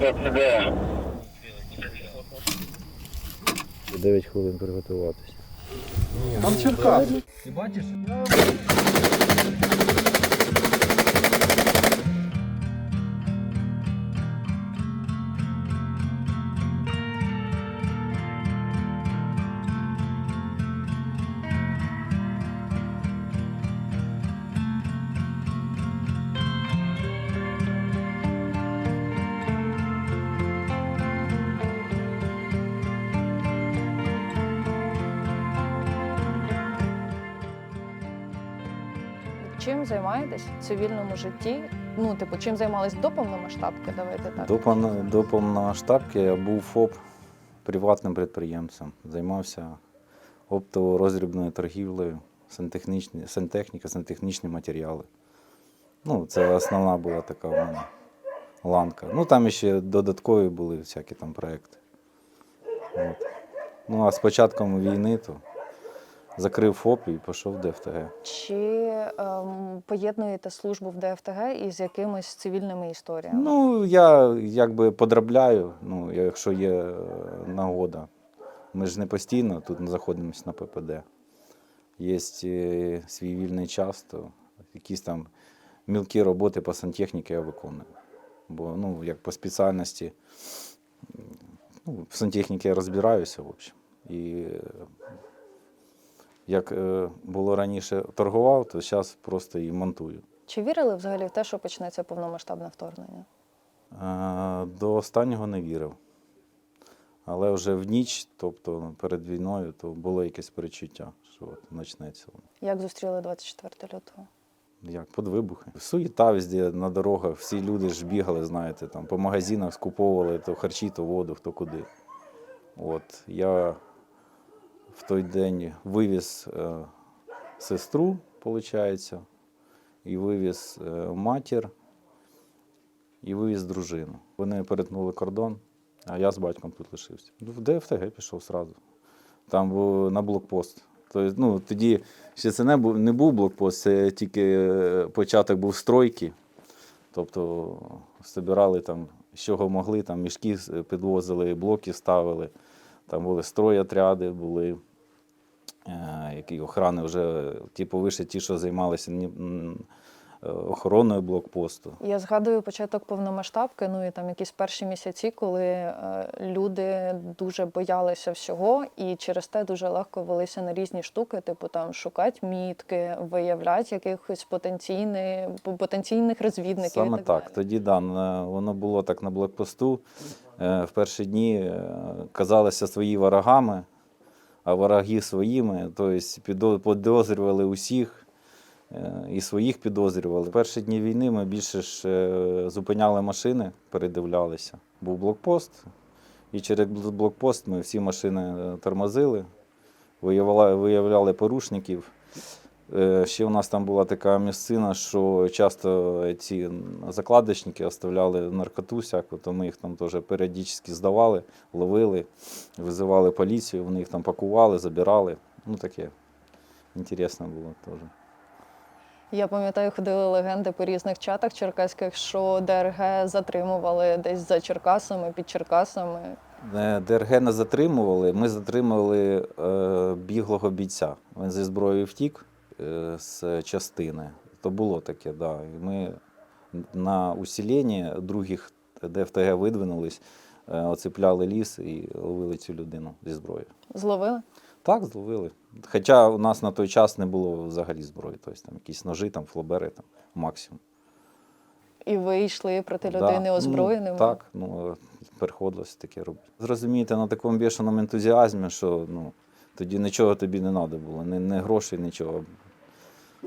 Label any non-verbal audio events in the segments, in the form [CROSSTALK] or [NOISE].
ППД. 9 хвилин приготуватися. Там черка. Ти бачиш? Цивільному житті? Ну, типу, чим займались до повномасштабки? Давайте так. До, пан- до повномасштабки я був ФОП приватним підприємцем. Займався оптово-роздрібною торгівлею, сантехнічні, сантехніка, сантехнічні матеріали. Ну, це основна була така в мене ланка. Ну, там ще додаткові були всякі там проекти. От. Ну, а з початком війни то закрив ФОП і пішов в ДФТГ. Чи ем, поєднуєте службу в ДФТГ із якимись цивільними історіями? Ну, я якби подробляю, ну, якщо є е, нагода. Ми ж не постійно тут не знаходимося на ППД. Є е, свій вільний час, то якісь там мілкі роботи по сантехніці я виконую. Бо ну, як по спеціальності, ну, в сантехніці я розбираюся, в общем. І е, як е, було раніше торгував, то зараз просто і монтую. Чи вірили взагалі в те, що почнеться повномасштабне вторгнення? Е, До останнього не вірив. Але вже в ніч, тобто перед війною, то було якесь перечуття, що от почнеться. воно. Як зустріли 24 лютого? Як під вибухи. Суєта везде на дорогах, всі люди ж бігали, знаєте, там по магазинах скуповували то харчі, то воду, хто куди. От я в той день вивіз е, сестру, виходить, і вивіз е, матір, і вивіз дружину. Вони перетнули кордон, а я з батьком тут лишився. Ну, В ДФТГ пішов одразу. Там був на блокпост. Тобто, ну, тоді ще це не був, не був блокпост, це тільки е, початок був стройки. Тобто збирали там, з чого могли, там мішки підвозили, блоки ставили. Там були стройотряди, були які охрани вже, типу, вище ті, що займалися е, охороною блокпосту. Я згадую початок повномасштабки, ну і там якісь перші місяці, коли е, люди дуже боялися всього, і через те дуже легко велися на різні штуки, типу там шукати мітки, виявляти якихось потенційних потенційних розвідників. Саме і так, так. Тоді да, воно було так на блокпосту. Е, В перші дні е, казалися свої ворогами, а вороги своїми. Тобто підозрювали усіх е, і своїх підозрювали. В перші дні війни ми більше ж е, зупиняли машини, передивлялися. Був блокпост, і через блокпост ми всі машини е, тормозили, виявляли, виявляли порушників. Е, Ще у нас там була така місцина, що часто ці закладочники оставляли наркоту всяку, то ми їх там теж періодично здавали, ловили, визивали поліцію, вони їх там пакували, забирали. Ну таке інтересно було теж. Я пам'ятаю, ходили легенди по різних чатах черкаських, що ДРГ затримували десь за Черкасами, під Черкасами. Е, ДРГ не затримували, ми затримували е, біглого бійця. Він зі зброєю втік з частини. То було таке, да. І ми на усіленні других ДФТГ видвинулись, е, оцепляли ліс і ловили цю людину зі зброєю. Зловили? Так, зловили. Хоча у нас на той час не було взагалі зброї, тобто там якісь ножі, там, флобери, там, максимум. І ви йшли проти Да. людини озброєним? Ну, так, ну, приходилось таке робити. Зрозумієте, на такому бішеному ентузіазмі, що ну, тоді нічого тобі не треба було, не, не грошей, нічого.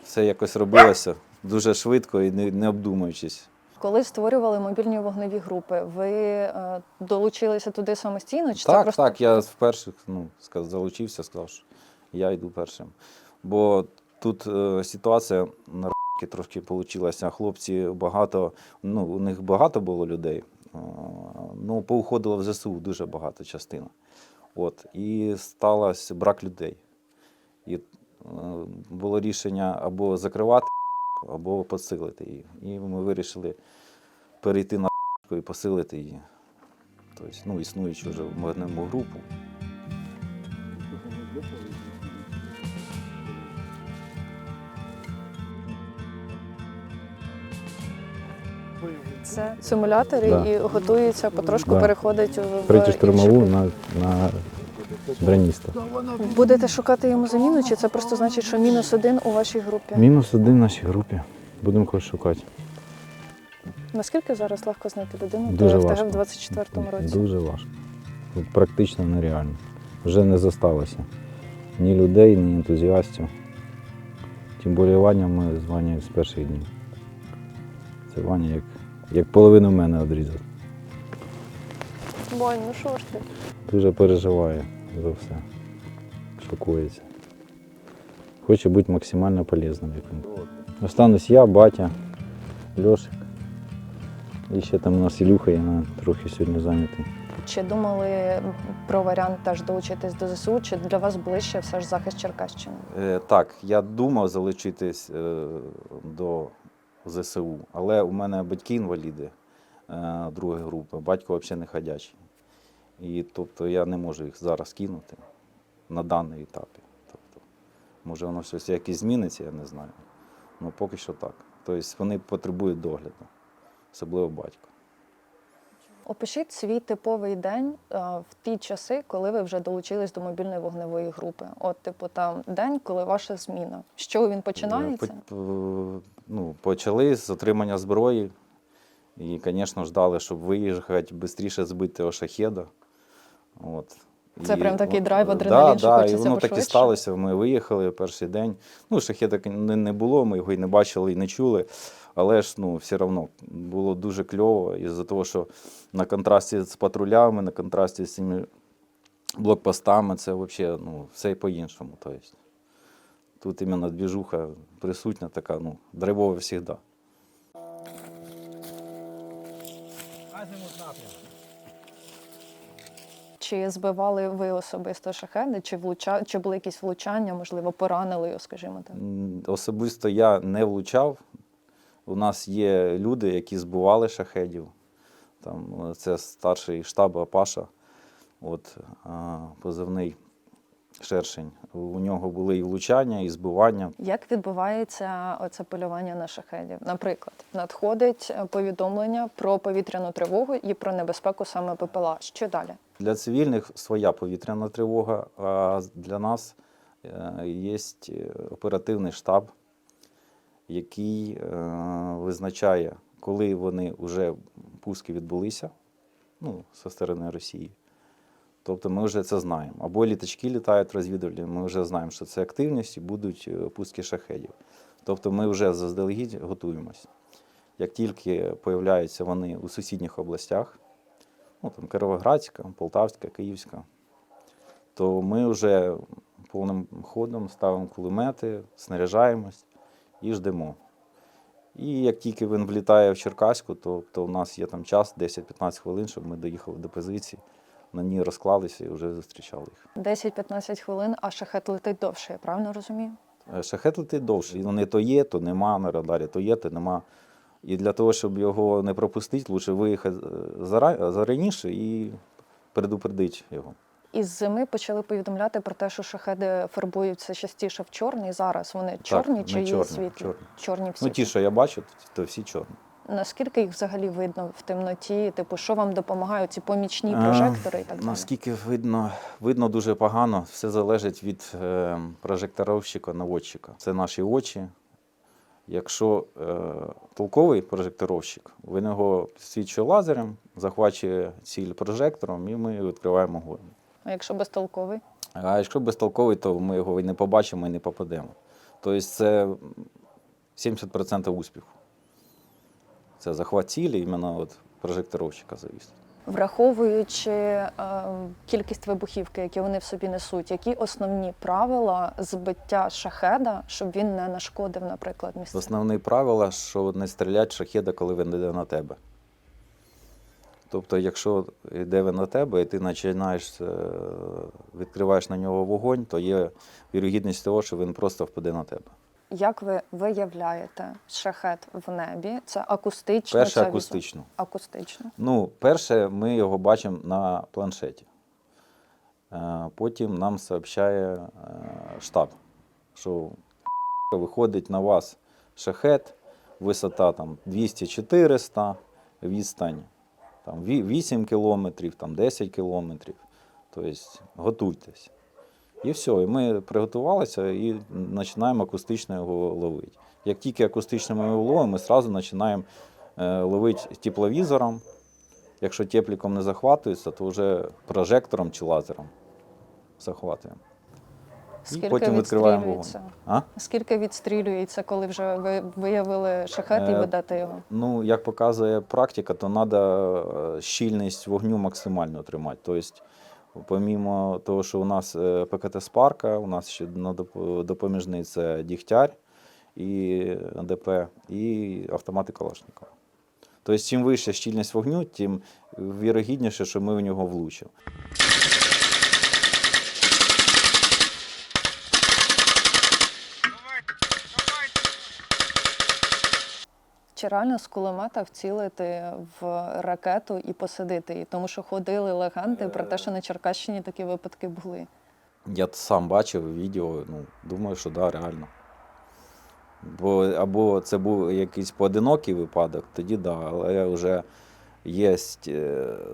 Все якось робилося дуже швидко і не, не обдумуючись. Коли створювали мобільні вогневі групи, ви е, долучилися туди самостійно? Чи це Так, просто так, я вперше ну, сказ- залучився, сказав, що я йду першим. Бо тут е, ситуація на р**ки трошки вийшла. Хлопці багато, ну, у них багато було людей. е, Ну, поуходило в ЗСУ дуже багато частина. От, і стався брак людей. І було рішення або закривати, або посилити її. І ми вирішили перейти на і посилити її. тобто, ну, існуючу вже вогневу групу. Це симулятори Да. і готуються потрошку Да. переходить в Третю інші штурмову на, на броніста. Будете шукати йому заміну, чи це просто значить, що мінус один у вашій групі? Мінус один в нашій групі. Будемо когось шукати. Наскільки зараз легко знайти людину Дуже до ФТГ важко. в 24-му році? Дуже важко. От практично нереально. Вже не зосталося ні людей, ні ентузіастів. Тим більше Ваня ми з Ванею з перших днів. Це Ваня як, як половину мене одрізав. Бонь, ну що ж ти? Дуже переживає за все. Шокується. Хоче бути максимально полезним. Останусь я, батя, Льошик. І ще там у нас Ілюха, я трохи сьогодні зайнятий. Чи думали про варіант теж долучитись до ЗСУ, чи для вас ближче все ж захист Черкащини? Е, Так, я думав залучитись е, до ЗСУ, але у мене батьки інваліди е, другої групи, батько взагалі не ходячий. І тобто я не можу їх зараз кинути на даний етапі. Тобто, може воно щось якось зміниться, я не знаю. Ну поки що так. Тобто вони потребують догляду, особливо батько. Опишіть свій типовий день е, в ті часи, коли ви вже долучились до мобільної вогневої групи. От, типу, там день, коли ваша зміна. З чого він починається? Е, по- по- Ну, почали з отримання зброї. І, звісно, ждали, щоб виїхати швидше збити того шахеда. От. Це прям такий драйв, е, адреналін, да, що да, хочеться і воно так і сталося. Ми виїхали перший день. Ну, шахеда не, не було, ми його і не бачили, і не чули. Але ж ну, все одно було дуже кльово із-за того, що на контрасті з патрулями, на контрасті з цими блокпостами, це взагалі ну, все по-іншому. Тобто, тут іменно двіжуха присутня така, ну, драйвова завжди. Чи збивали ви особисто шахеди, чи влуча... чи були якісь влучання, можливо, поранили його, скажімо так? Особисто я не влучав. У нас є люди, які збивали шахедів. Там, е, це старший штаб Апаша, от, позивний шершень. У нього були і влучання, і збивання. Як відбувається оце полювання на шахедів? Наприклад, надходить е, повідомлення про повітряну тривогу і про небезпеку саме ППЛА. Що далі? Для цивільних своя повітряна тривога, а для нас є оперативний штаб, який е, визначає, коли вони вже пуски відбулися ну, зі сторони Росії. Тобто ми вже це знаємо. Або літачки літають розвідувальні, ми вже знаємо, що це активність і будуть е, пуски шахедів. Тобто ми вже заздалегідь готуємося. Як тільки появляються вони у сусідніх областях, ну, там, Кировоградська, Полтавська, Київська, то ми вже повним ходом ставимо кулемети, снаряжаємось і ждемо. І як тільки він влітає в Черкаську, то, то в нас є там час 10-15 хвилин, щоб ми доїхали до позиції, на ній розклалися і вже зустрічали їх. 10-15 хвилин, а шахет летить довше, я правильно розумію? Е, Шахет летить довше. Вони то є, то нема на радарі, то є, то нема. І для того, щоб його не пропустити, краще виїхати е, зара- зараніше і предупредити його. Із зими почали повідомляти про те, що шахеди фарбуються частіше в чорний. Зараз вони чорні чи не є світлі? чорні. Чорні всі. Ну, ті, що я бачу, то всі чорні. Наскільки їх взагалі видно в темноті? Типу, що вам допомагають ці помічні прожектори і так далі? Наскільки видно, видно дуже погано. Все залежить від е, прожекторовщика, наводчика. Це наші очі. Якщо е, толковий прожекторовщик, він його свідчує лазером, захвачує ціль прожектором, і ми відкриваємо вогонь. А якщо безтолковий? А якщо безтолковий, то ми його і не побачимо і не попадемо. Тобто це 70% успіху. Це захват цілі, іменно от прожекторовщика завісить. Враховуючи е, кількість вибухівки, які вони в собі несуть, які основні правила збиття шахеда, щоб він не нашкодив, наприклад, місцевим? Основне правило, що не стрілять шахеда, коли він йде на тебе. Тобто, якщо йде він на тебе, і ти починаєш, е, відкриваєш на нього вогонь, то є вірогідність того, що він просто впаде на тебе. Як ви виявляєте шахет в небі? Це акустично? Перше це візу- акустично. Акустично. Ну, перше, ми його бачимо на планшеті. Е, Потім нам сообщає е, штаб, що виходить на вас шахет, висота там 200-400, відстань там, 8 кілометрів, там, 10 кілометрів. Тобто готуйтесь. І все, і ми приготувалися і починаємо акустично його ловити. Як тільки акустично ми його ловимо, ми одразу починаємо е, ловити тепловізором. Якщо тепліком не захватується, то вже прожектором чи лазером захватуємо. Скільки потім відкриваємо відстрілюється? А? Скільки відстрілюється, коли вже ви виявили шахет і Е, ведете його? Ну, як показує практика, то треба щільність вогню максимально тримати. Тобто, помімо того, що у нас е, ПКТ Спарка, у нас ще допоміжний це Дігтяр і ДП, і автомати Калашникова. Тобто, чим вища щільність вогню, тим вірогідніше, що ми в нього влучимо. Чи реально з кулемета вцілити в ракету і посадити її? Тому що ходили легенди про те, що на Черкащині такі випадки були. Я сам бачив відео, ну, думаю, що да, реально. Бо або це був якийсь поодинокий випадок, тоді да, але вже є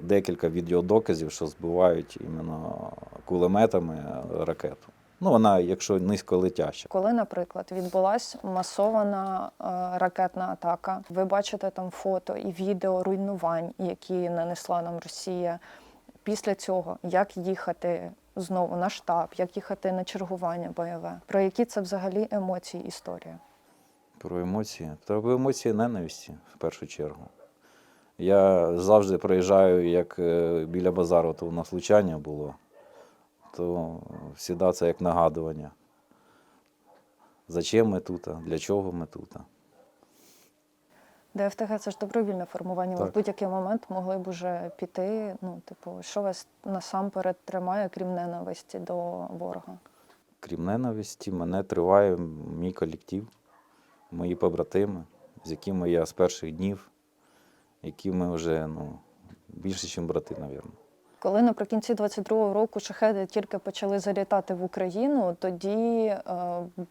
декілька відеодоказів, що збивають іменно кулеметами ракету. Ну, вона, якщо низько летяща. Коли, наприклад, відбулася масована е, ракетна атака, ви бачите там фото і відео руйнувань, які нанесла нам Росія. Після цього як їхати знову на штаб, як їхати на чергування бойове? Про які це взагалі емоції історія? Про емоції. Про емоції ненависті в першу чергу. Я завжди проїжджаю, як е, біля базару, то у нас влучання було, то завжди це як нагадування. Зачем ми тут? Для чого ми тут? ДФТГ це ж добровільне формування. Ви в будь-який момент могли б уже піти. Ну, типу, що вас насамперед тримає, крім ненависті до ворога? Крім ненависті, мене триває мій колектив, мої побратими, з якими я з перших днів, які ми вже ну, більше, ніж брати, мабуть. Коли наприкінці 22-го року шахеди тільки почали залітати в Україну, тоді е,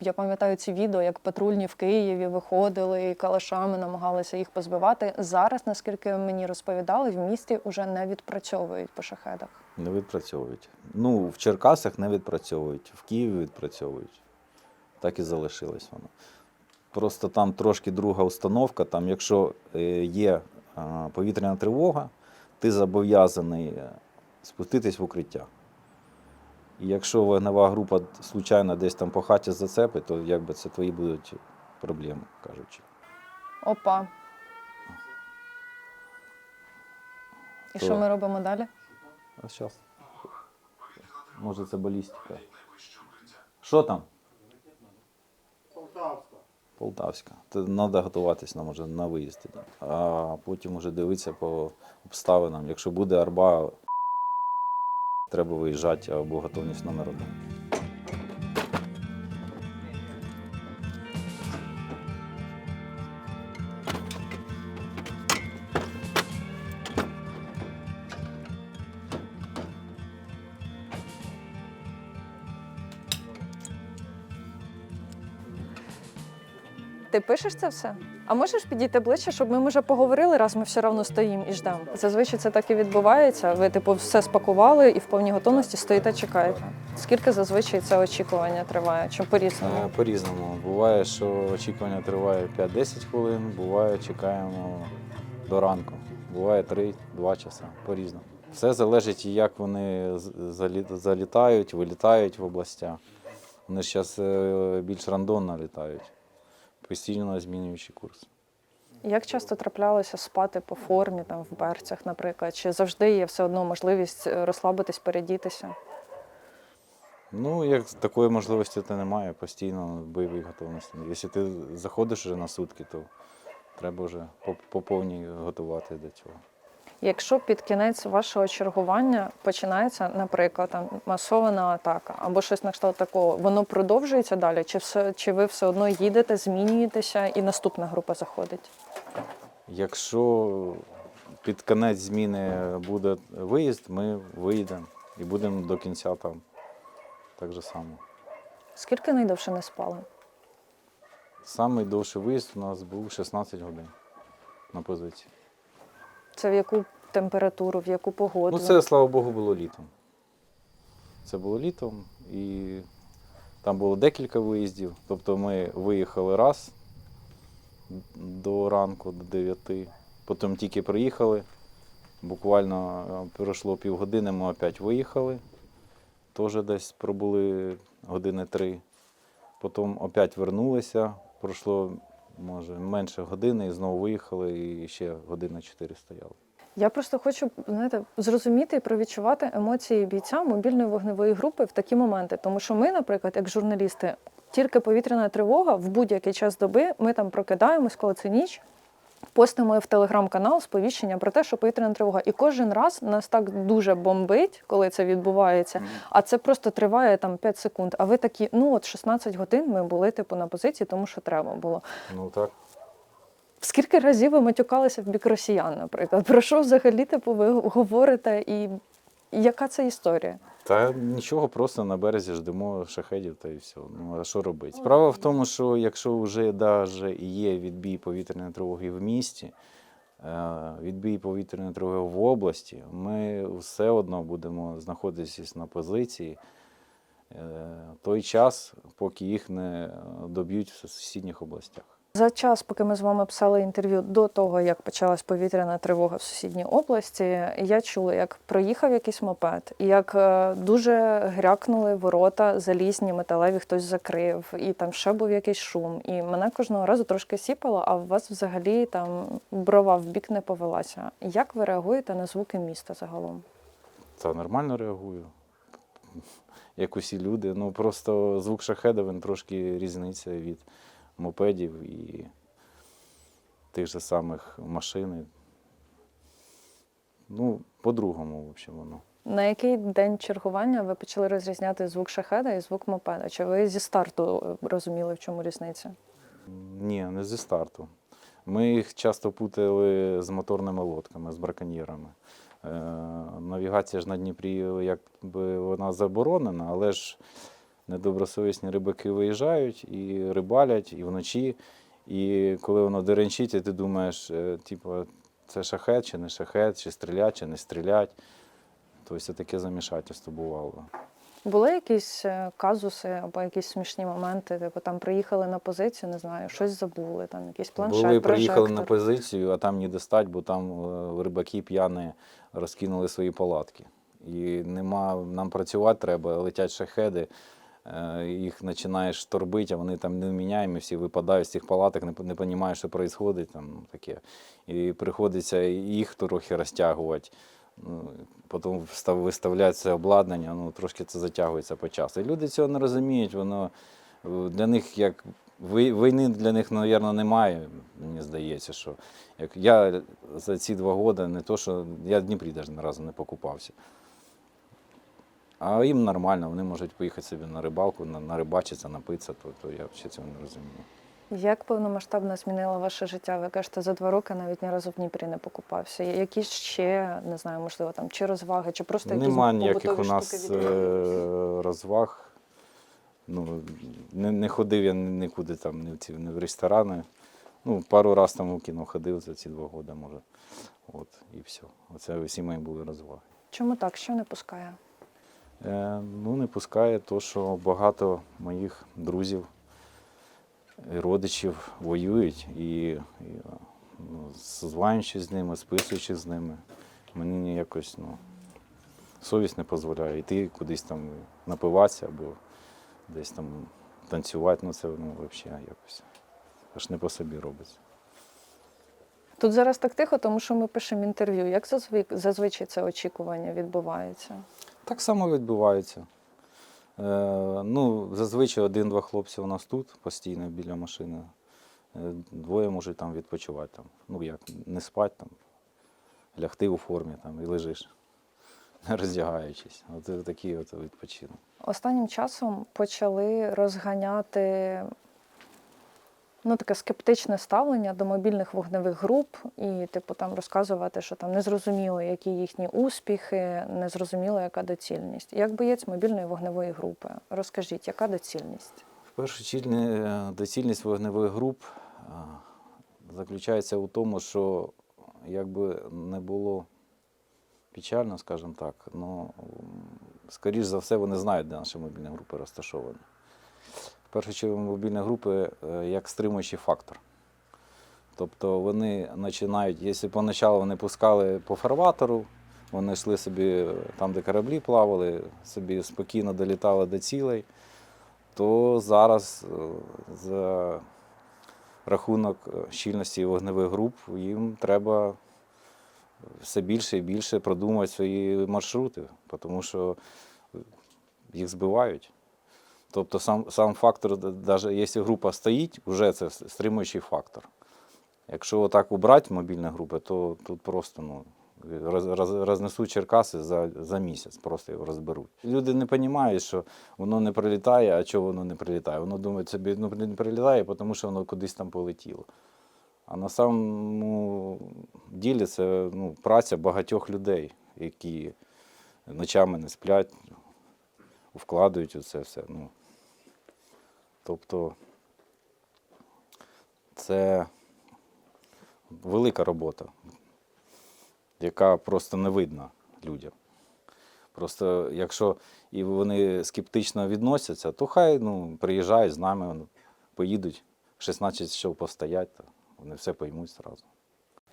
я пам'ятаю ці відео, як патрульні в Києві виходили і калашами намагалися їх позбивати. Зараз, наскільки мені розповідали, в місті вже не відпрацьовують по шахедах. Не відпрацьовують. Ну, в Черкасах не відпрацьовують, в Києві відпрацьовують. Так і залишилось воно. Просто там трошки друга установка. Там, якщо е, є е, повітряна тривога, ти зобов'язаний спуститись в укриття. І якщо вогнева група случайно десь там по хаті зацепить, то якби це твої будуть проблеми, кажучи. Опа. І То- що ми робимо далі? А зараз. Може, це балістика. Що там? Полтавська. Полтавська. Треба готуватись на, може, на виїзд тоді. А потім вже дивитися по обставинам. Якщо буде арба, треба виїжджати або готовність номер один. Ти пишеш це все? А можеш підійти ближче, щоб ми може поговорили, раз ми все одно стоїмо і ждемо. Зазвичай це так і відбувається. Ви, типу, все спакували і в повній готовності стоїте, чекаєте. Скільки зазвичай це очікування триває? Чи Е, по-різному? По-різному. Буває, що очікування триває 5-10 хвилин, буває, чекаємо до ранку. Буває 3-2 часа. По-різному. Все залежить, як вони залі- залітають, вилітають в областях. Вони ж зараз більш рандомно літають, постійно змінюючи курс. Як часто траплялося спати по формі, там в берцях, наприклад? Чи завжди є все одно можливість е, розслабитись, передітися? Ну, як такої можливості ти немає, постійно в бойовій готовності. Якщо ти заходиш вже на сутки, то треба вже по, по повній готувати до цього. Якщо під кінець вашого чергування починається, наприклад, там масована атака або щось на кшталт такого, воно продовжується далі, чи все чи ви все одно їдете, змінюєтеся, і наступна група заходить? Якщо під кінець зміни буде виїзд, ми виїдемо і будемо до кінця там. Так же само. Скільки найдовше не спали? Самий довший виїзд у нас був 16 годин на позиції. Це в яку температуру, в яку погоду? Ну, це, слава Богу, було літом. Це було літом, і там було декілька виїздів. Тобто ми виїхали раз до ранку, до 9, потім тільки приїхали. Буквально е, пройшло півгодини, ми опять виїхали. Теж десь пробули години три. Потім опять вернулися. Пройшло, може, менше години і знову виїхали, і ще година 4 стояли. Я просто хочу знаєте, зрозуміти і провідчувати емоції бійця мобільної вогневої групи в такі моменти. Тому що ми, наприклад, як журналісти, тільки повітряна тривога в будь-який час доби ми там прокидаємось, коли це ніч. Постимо в телеграм-канал сповіщення про те, що повітряна тривога. І кожен раз нас так дуже бомбить, коли це відбувається. А це просто триває там 5 секунд. А ви такі, ну от 16 годин ми були типу на позиції, тому що треба було. Ну так. Скільки разів ви матюкалися в бік росіян, наприклад? Про що взагалі типу, ви говорите і яка це історія? Та нічого, просто на березі ждемо шахедів та і все. Ну а що робити? Справа в тому, що якщо вже даже є відбій повітряної тривоги в місті, е, відбій повітряної тривоги в області, ми все одно будемо знаходитися на позиції е, той час, поки їх не доб'ють в сусідніх областях. За час, поки ми з вами писали інтерв'ю до того, як почалась повітряна тривога в сусідній області, я чула, як проїхав якийсь мопед, як е, дуже грякнули ворота, залізні, металеві, хтось закрив, і там ще був якийсь шум. І мене кожного разу трошки сіпало, а у вас взагалі там брова в бік не повелася. Як ви реагуєте на звуки міста загалом? Та нормально реагую. Як усі люди. Ну просто звук шахеда він трошки різниця від мопедів і тих же самих машин. Ну, по-другому, в общем, воно. На який день чергування ви почали розрізняти звук шахеда і звук мопеда? Чи ви зі старту е, розуміли, в чому різниця? Ні, не зі старту. Ми їх часто путали з моторними лодками, з браконьєрами. Е, навігація ж на Дніпрі якби вона заборонена, але ж недобросовісні рибаки виїжджають і рибалять і вночі. І коли воно деренчить, і ти думаєш, е, типу, це шахет чи не шахет, чи стрілять, чи не стрілять. Тобто таке замішательство бувало. Були якісь е, казуси або якісь смішні моменти? Типу там приїхали на позицію, не знаю, щось забули, там якийсь планшет, Були, приїхали на позицію, а там не достать, бо там е, рибаки п'яні розкинули свої палатки. І нема, нам працювати треба, летять шахеди, їх починаєш торбити, а вони там не міняємо, всі випадають з цих палаток, не, не розуміють, що відбувається. Там, таке. І приходиться їх трохи розтягувати. Ну, потім це обладнання, ну трошки це затягується по часу. І люди цього не розуміють, воно е, для них як війни для них, мабуть, немає. Мені здається, що як я за ці два роки не то, що я в Дніпрі навіть разу не покупався. А їм нормально, вони можуть поїхати собі на рибалку, на, нарибачитися, напитися, то, то я ще цього не розумію. Як повномасштабно змінило ваше життя? Ви кажете, за два роки навіть ні разу в Дніпрі не покупався. Які ще не знаю, можливо, там чи розваги, чи просто якісь Нема ніяких у нас е, розваг. Ну, не, не ходив я нікуди там, ні в, ці, ні в ресторани. Ну, пару разів там у кіно ходив за ці два роки, може. От, і все. Оце всі мої були розваги. Чому так? Що не пускає? Е, ну, не пускає то, що багато моїх друзів і родичів воюють і, і ну, зваючись з ними, списуючись з ними. Мені якось ну, совість не дозволяє йти кудись там напиватися або десь там танцювати. Ну це ну, взагалі якось аж не по собі робиться. Тут зараз так тихо, тому що ми пишемо інтерв'ю. Як зазвичай, зазвичай це очікування відбувається? Так само відбувається. Е, ну, зазвичай один-два хлопці у нас тут постійно біля машини. Е, Двоє можуть там відпочивати. Там. Ну як, не спати там. лягти у формі там, і лежиш, не [LAUGHS] роздягаючись. От це такий от відпочинок. Останнім часом почали розганяти ну, таке скептичне ставлення до мобільних вогневих груп і, типу, там розказувати, що там незрозуміло, які їхні успіхи, незрозуміло, яка доцільність. Як боєць мобільної вогневої групи, розкажіть, яка доцільність? В першу чергу е, доцільність вогневих груп заключається у тому, що якби не було печально, скажімо так, ну, скоріш за все, вони знають, де наші мобільні групи розташовані. Першу чергу мобільні групи е, як стримуючий фактор. Тобто вони починають, якщо поначалу вони пускали по фарватеру, вони йшли собі е, там, де кораблі плавали, собі спокійно долітали до цілей, то зараз е, за рахунок щільності вогневих груп їм треба все більше і більше продумувати свої маршрути, тому що їх збивають. Тобто сам, сам фактор, навіть якщо група стоїть, вже це стримуючий фактор. Якщо отак убрати мобільні групи, то тут просто ну, роз, роз, рознесуть Черкаси за, за місяць, просто його розберуть. Люди не розуміють, що воно не прилітає, а чого воно не прилітає. Воно думає, собі ну, не прилітає, тому що воно кудись там полетіло. А на самому ділі це ну, праця багатьох людей, які ночами не сплять, вкладають у це все. Ну, тобто це велика робота, яка просто не видна людям. Просто якщо і вони скептично відносяться, то хай ну, приїжджають з нами, поїдуть 16 часов постоять, вони все поймуть одразу.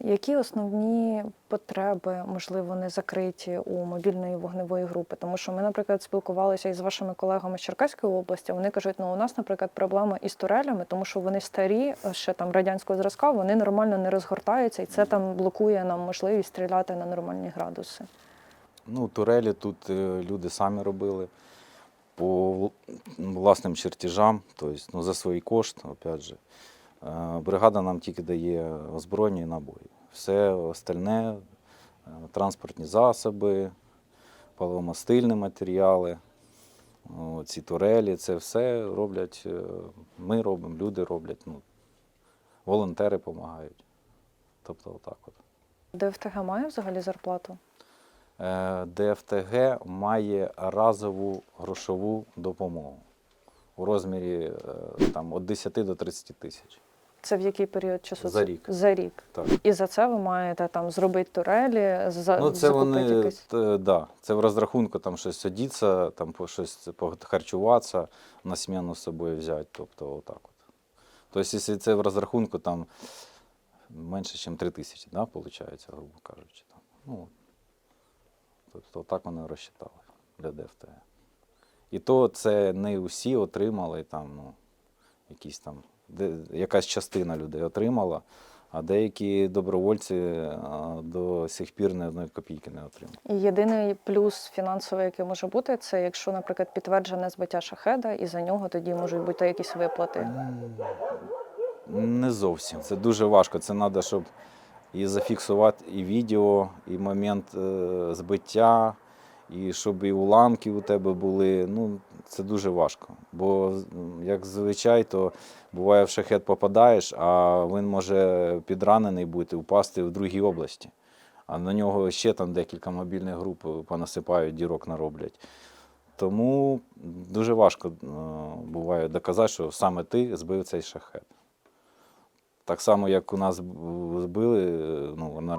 Які основні потреби, можливо, не закриті у мобільної вогневої групи? Тому що ми, наприклад, спілкувалися із вашими колегами з Черкаської області. Вони кажуть, ну у нас, наприклад, проблема із турелями, тому що вони старі, ще там радянського зразка, вони нормально не розгортаються, і це там блокує нам можливість стріляти на нормальні градуси. Ну, турелі тут е, люди самі робили по власним чертежам, тобто ну, за свій кошт, опять же. Е, Бригада нам тільки дає озброєння і набої. Все остальне, е, транспортні засоби, паливомастильні матеріали, ці турелі, це все роблять, е, ми робимо, люди роблять, ну, волонтери допомагають. Тобто отак от. ДФТГ має взагалі зарплату? ДФТГ має разову грошову допомогу у розмірі там, від 10 до 30 тисяч. Це в який період часу? За рік. За рік. Так. І за це ви маєте там зробити турелі, за Ну, це вони, якісь. т- да, це в розрахунку там щось одіться, там по щось харчуватися, на сміну з собою взяти. Тобто отак от. Тобто, якщо це в розрахунку, там менше, ніж 3 тисячі, да, виходить, грубо кажучи. Там. Ну, тобто так вони розчитали для ДФТГ. І то це не усі отримали там, ну, якісь там, якась частина людей отримала, а деякі добровольці до сих пір не одної копійки не отримали. І єдиний плюс фінансовий, який може бути, це якщо, наприклад, підтверджене збиття шахеда, і за нього тоді можуть бути якісь виплати. Не зовсім. Це дуже важко. Це треба, щоб і зафіксувати і відео, і момент е, збиття, і щоб і уламки у тебе були. Ну, це дуже важко. Бо, як зазвичай, то буває в шахет попадаєш, а він може підранений бути, впасти в другій області. А на нього ще там декілька мобільних груп понасипають, дірок нароблять. Тому дуже важко е, буває доказати, що саме ти збив цей шахет. Так само, як у нас збили е, ну, на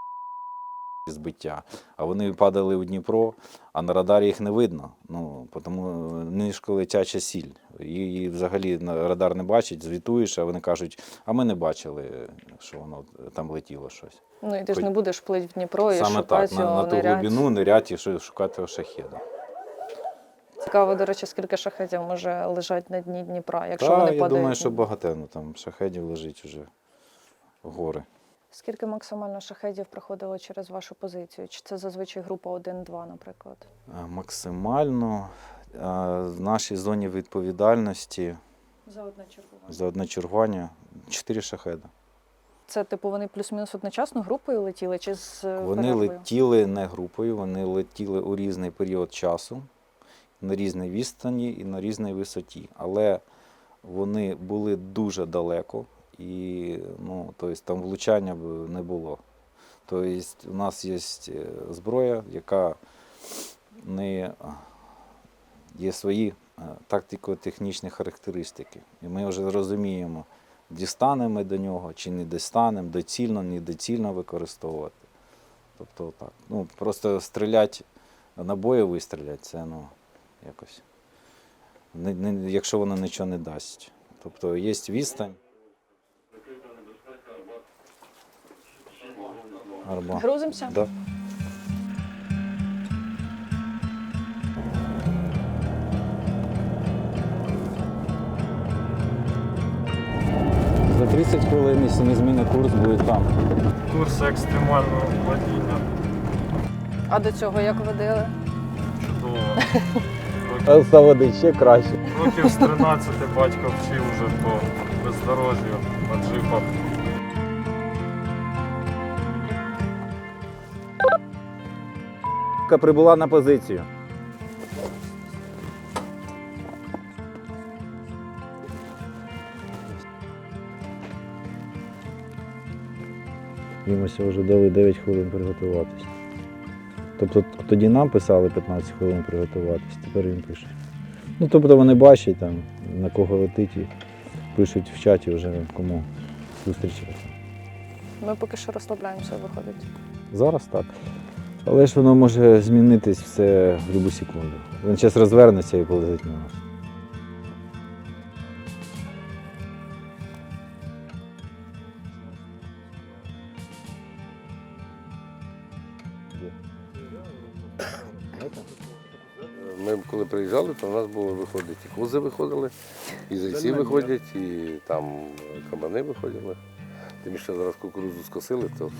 збиття, а вони падали у Дніпро, а на радарі їх не видно. Ну, тому низько летяча сіль. І, взагалі радар не бачить, звітуєш, а вони кажуть, а ми не бачили, що воно там летіло щось. Ну і ти ж не будеш плити в Дніпро і Саме шукати так, на, його на ту нирять. глибину нирять і шукати шахеда. Цікаво, до речі, скільки шахетів може лежати на дні Дніпра, якщо Та, вони я падають. думаю, що багатенно там шахедів лежить уже гори. Скільки максимально шахедів проходило через вашу позицію? Чи це зазвичай група 1-2, наприклад? Максимально в нашій зоні відповідальності За одне чергування. за одне чергування 4 шахеда. Це типу вони плюс-мінус одночасно групою летіли чи з е, Вони перервою? летіли не групою, вони летіли у різний період часу, на різній відстані і на різній висоті. Але вони були дуже далеко, і ну, тобто, там влучання б не було. Тобто, у нас є е, зброя, яка не є свої е, тактико-технічні характеристики. І ми вже розуміємо, дістанемо ми до нього чи не дістанемо, доцільно, недоцільно використовувати. Тобто так. Ну, просто стріляти, набої вистріляти, це ну, якось. Не, не, якщо воно нічого не дасть. Тобто є відстань. Арба. Грузимося? Да. За 30 хвилин, якщо не зміни курс, буде там. Курс екстремального падіння. А до цього як водили? Чудово. [LAUGHS] А заводить ще краще. Років з 13 батько вчив уже по бездорожжю на джипах. Прибула на позицію. Йому вже дали 9 хвилин приготуватись. Тобто тоді нам писали 15 хвилин приготуватись, тепер їм пишуть. Ну тобто вони бачать там, на кого летить і пишуть в чаті вже кому зустрічати. Ми поки що розслабляємося, виходить. Зараз так. Але ж воно може змінитись все в будь-яку секунду. Він зараз розвернеться і полетить на нас. Ми коли приїжджали, то в нас було виходить і кози виходили, і зайці виходять, і там кабани виходили. Тим ще зараз кукурудзу скосили, то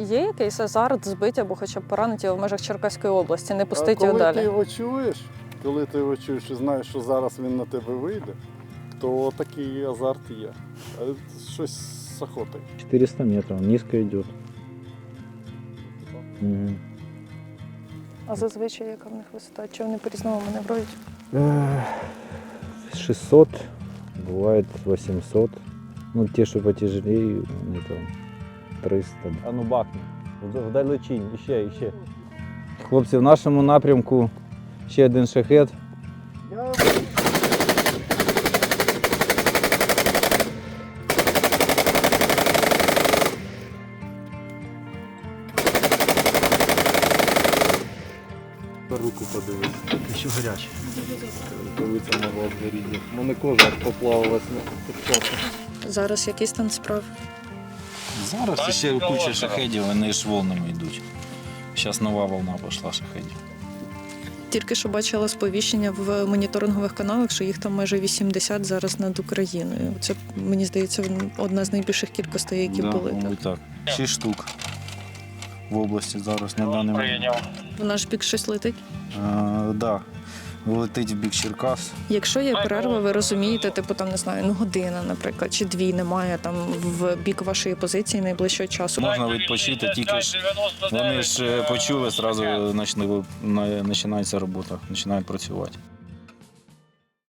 Є якийсь азарт збити або хоча б поранити в межах Черкаської області, не пустити а його коли далі. ти його чуєш, коли ти його чуєш і знаєш, що зараз він на тебе вийде, то такий азарт є. А Щось з охотою. 400 метров, низко идет. Мгм. А зазвичай яка в них висота? Чи вони по-різному маневрують? Эх, 600, бывает 800. Ну, те, що потяжелее, не там 300. А ну бахни, вдалечінь, іще, іще. Хлопці, в нашому напрямку ще один шахет. Руку подивись. Ще гаряче. Коли це могло обгоріти. У мене кожа поплавилась на Зараз який стан справ? Зараз ще куча шахедів, вони ж волнами йдуть. Зараз нова волна пішла шахедів. Тільки що бачила сповіщення в моніторингових каналах, що їх там майже 80 зараз над Україною. Це мені здається одна з найбільших кількостей, які да, були. Так. так. Шість штук в області зараз на даний момент. В наш бік щось летить. Так, да. летить в бік Черкас. Якщо є перерва, ви розумієте, типу там не знаю, ну година, наприклад, чи дві немає там в бік вашої позиції найближчого часу. Можна відпочити, тільки ж вони ж е, почули, одразу починається робота, починають працювати.